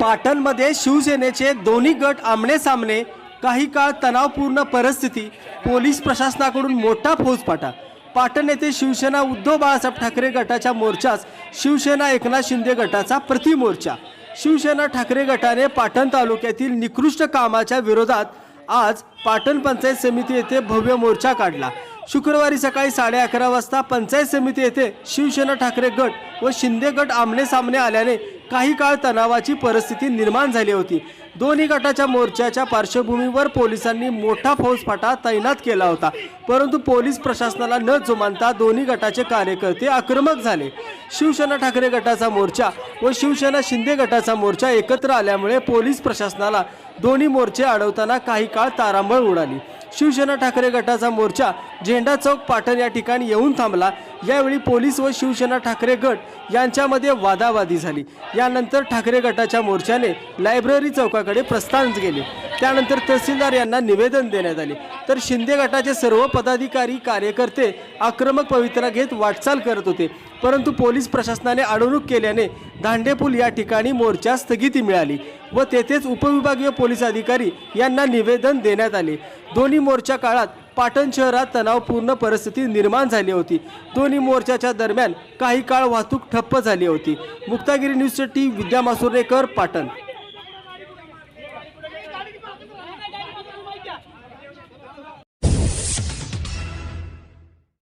पाटणमध्ये शिवसेनेचे दोन्ही गट आमने सामने काही काळ तणावपूर्ण परिस्थिती पोलीस प्रशासनाकडून मोठा फौजपाटा पाटण येथे शिवसेना उद्धव बाळासाहेब ठाकरे गटाच्या मोर्चास शिवसेना एकनाथ शिंदे गटाचा प्रतिमोर्चा शिवसेना ठाकरे गटाने पाटण तालुक्यातील निकृष्ट कामाच्या विरोधात आज पाटण पंचायत समिती येथे भव्य मोर्चा काढला. शुक्रवारी सकाळी साडे अकरा वाजता पंचायत समिती येथे शिवसेना ठाकरे गट व शिंदे गट आमने सामने आल्याने काही काळ तणावाची परिस्थिती निर्माण झाली होती. दोन्ही गटाच्या मोर्चाच्या पार्श्वभूमीवर पोलिसांनी मोठा फौजफाटा तैनात केला होता. परंतु पोलीस प्रशासनाला न जुमानता दोन्ही गटाचे कार्यकर्ते आक्रमक झाले. शिवसेना ठाकरे गटाचा मोर्चा व शिवसेना शिंदे गटाचा मोर्चा एकत्र आल्यामुळे पोलीस प्रशासनाला दोन्ही मोर्चे अडवताना काही काळ तारांबळ उडाली. शिवसेना ठाकरे गटाचा मोर्चा झेंडा चौक पाटण या ठिकाणी येऊन थांबला. यावेळी पोलीस व शिवसेना ठाकरे गट यांच्यामध्ये वादावादी झाली. यानंतर ठाकरे गटाच्या मोर्चाने लायब्ररी चौकाकडे प्रस्थान केले. त्यानंतर तहसीलदार यांना निवेदन देण्यात आले. तर शिंदे गटाचे सर्व पदाधिकारी कार्यकर्ते आक्रमक पवित्रा घेत वाटचाल करत होते. परंतु पोलीस प्रशासनाने अडवणूक केल्याने धांडेपूल या ठिकाणी मोर्चा स्थगिती मिळाली व तेथेच उपविभागीय पोलीस अधिकारी यांना निवेदन देण्यात आले. दोन्ही मोर्चा काळात पाटण शहरात तणावपूर्ण परिस्थिती निर्माण झाली होती. दोन्ही मोर्चाच्या दरम्यान काही काळ वाहतूक ठप्प झाली होती. मुक्तागिरी न्यूजसाठी विद्या मासुर्डेकर पाटण.